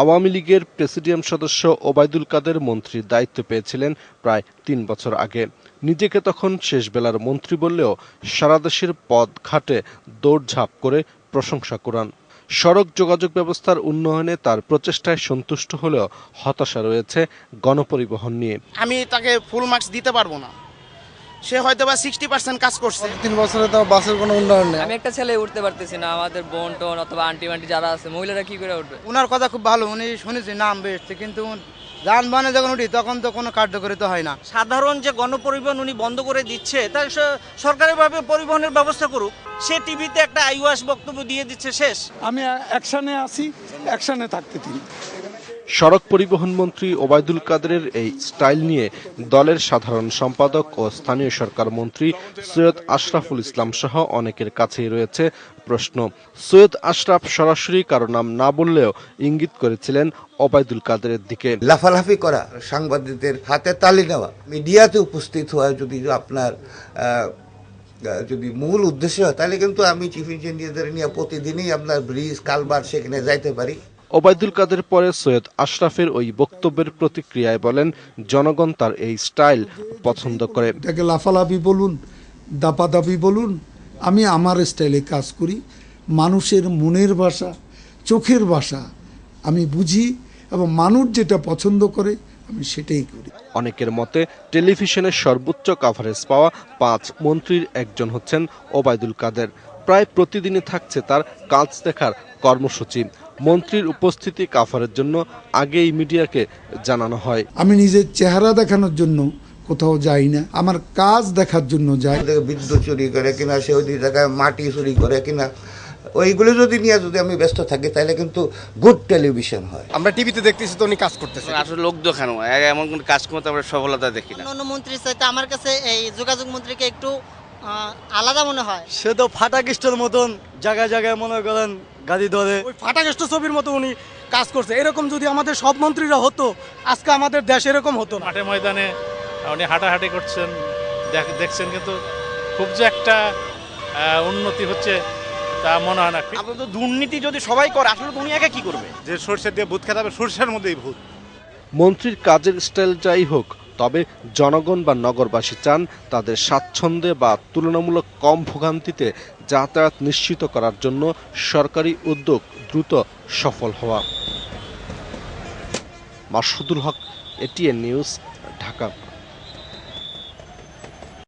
আওয়ামী লীগের প্রেসিডিয়াম সদস্য ওবায়দুল কাদের মন্ত্রীর দায়িত্ব পেয়েছিলেন প্রায় তিন বছর আগে। নিজেকে তখন শেষ বেলার মন্ত্রী বললেও সারা দেশের পথ ঘাটে দৌড়ঝাঁপ করে প্রশংসা কুড়ান। সড়ক যোগাযোগ ব্যবস্থার উন্নয়নে তার প্রচেষ্টায় সন্তুষ্ট হলেও হতাশা রয়েছে গণপরিবহন নিয়ে। আমি তাকে ফুল মার্কস দিতে পারব না। সে হয়তো বা সিক্সটি পার্সেন্ট কাজ করছে। তিন বছরে তো বাসের কোনো উন্নয়ন নেই। আমি একটা ছেলে উঠতে পারতেছি না আমাদের বোন টোন অথবা আন্টি মান্টি যারা আছে মহিলারা কি করে উঠবে? ওনার কথা খুব ভালো উনি শুনেছি নাম বেশছে কিন্তু যানবাহনে যখন উঠি তখন তো কোনো কার্যকরিত হয় না। সাধারণ যে গণপরিবহন উনি বন্ধ করে দিচ্ছে স- সরকারিভাবে পরিবহনের ব্যবস্থা করুক সে টিভিতে একটা আইওয়াস বক্তব্য দিয়ে দিচ্ছে শেষ। আমি অ্যাকশানে আছি অ্যাকশানে থাকতে দিন। সড়ক পরিবহন মন্ত্রী ওবায়দুল কাদেরের এই স্টাইল নিয়ে দলের সাধারণ সম্পাদক ও স্থানীয় সরকার মন্ত্রী সৈয়দ আশরাফুল ইসলাম সহ অনেকের কাছেই রয়েছে প্রশ্ন। সৈয়দ আশরাফ সরাসরি কারও নাম না বললেও ইঙ্গিত করেছিলেন ওবায়দুল কাদেরের দিকে। লাফালাফি করা সাংবাদিকদের হাতে তালি নেওয়া মিডিয়াতে উপস্থিত হওয়া যদি আপনার যদি মূল উদ্দেশ্য হয়, তাহলে কিন্তু আমি চিফ ইঞ্জিনিয়ারদের নিয়ে প্রতিদিনই আপনার ব্রিজ কালবার সেখানে যাইতে পারি। ওবায়দুল কাদের পরে সৈয়দ আশরাফের ওই বক্তব্যের প্রতিক্রিয়ায় বলেন জনগণ তার এই স্টাইল পছন্দ করে। এটাকে লাফালাফি বলুন দাপাদাপি বলুন আমি আমার স্টাইলে কাজ করি। মানুষের মনের ভাষা চোখের ভাষা আমি বুঝি এবং মানুষ যেটা পছন্দ করে আমি সেটাই করি। অনেকের মতে টেলিভিশনের সর্বোচ্চ কাভারেজ পাওয়া পাঁচ মন্ত্রীর একজন হচ্ছেন ওবায়দুল কাদের। প্রায় প্রতিদিনই থাকছে তার কাজ দেখার কর্মসূচি। মন্ত্রীর উপস্থিতি কাফারের জন্য আগেই মিডিয়াকে জানানো হয়। আমি নিজের চেহারা দেখানোর জন্য কোথাও যাই না আমার কাজ দেখার জন্য যাই। বিদ্যুৎ চুরি করে কিনা সে ওই জায়গায় মাটি চুরি করে কিনা ওইগুলো যদি নিয়ে যদি আমি ব্যস্ত থাকি তাহলে কিন্তু গুড টেলিভিশন হয়। আমরা টিভিতে দেখতেছি তো উনি কাজ করতেছে। আসলে লোক দেখানো এমন কোন কাজ করতে আমরা সফলতা দেখি না। অন্য মন্ত্রীর চাইতে আমার কাছে এই যোগাযোগ মন্ত্রীকে একটু আলাদা মনে হয়। সে তো ফাটাকিস্টের মতন জায়গায় জায়গায় মনে করেন গাড়ি ধরে। ওই ফাটাকেষ্ট ছবির মতো উনি কাজ করছে। এরকম যদি আমাদের সব মন্ত্রীরা হতো আজকে আমাদের দেশ এরকম হতো না। মাঠে ময়দানে উনি হাঁটাহাঁটি করছেন দেখ- দেখছেন কিন্তু খুব যে একটা উন্নতি হচ্ছে তা মনে হয় না। আপনার তো দুর্নীতি যদি সবাই করে আসলে তুমি একা কি করবে? যে সর্ষে দিয়ে ভূত খেতে হবে সর্ষের মধ্যেই ভূত। মন্ত্রীর কাজের স্টাইল যাই হোক তবে জনগণ বা নগরবাসী চান তাদের স্বাচ্ছন্দ্যে বা তুলনামূলক কম ভোগান্তিতে যাতায়াত নিশ্চিত করার জন্য সরকারি উদ্যোগ দ্রুত সফল হওয়া। Masudul Haque ATN news, Dhaka.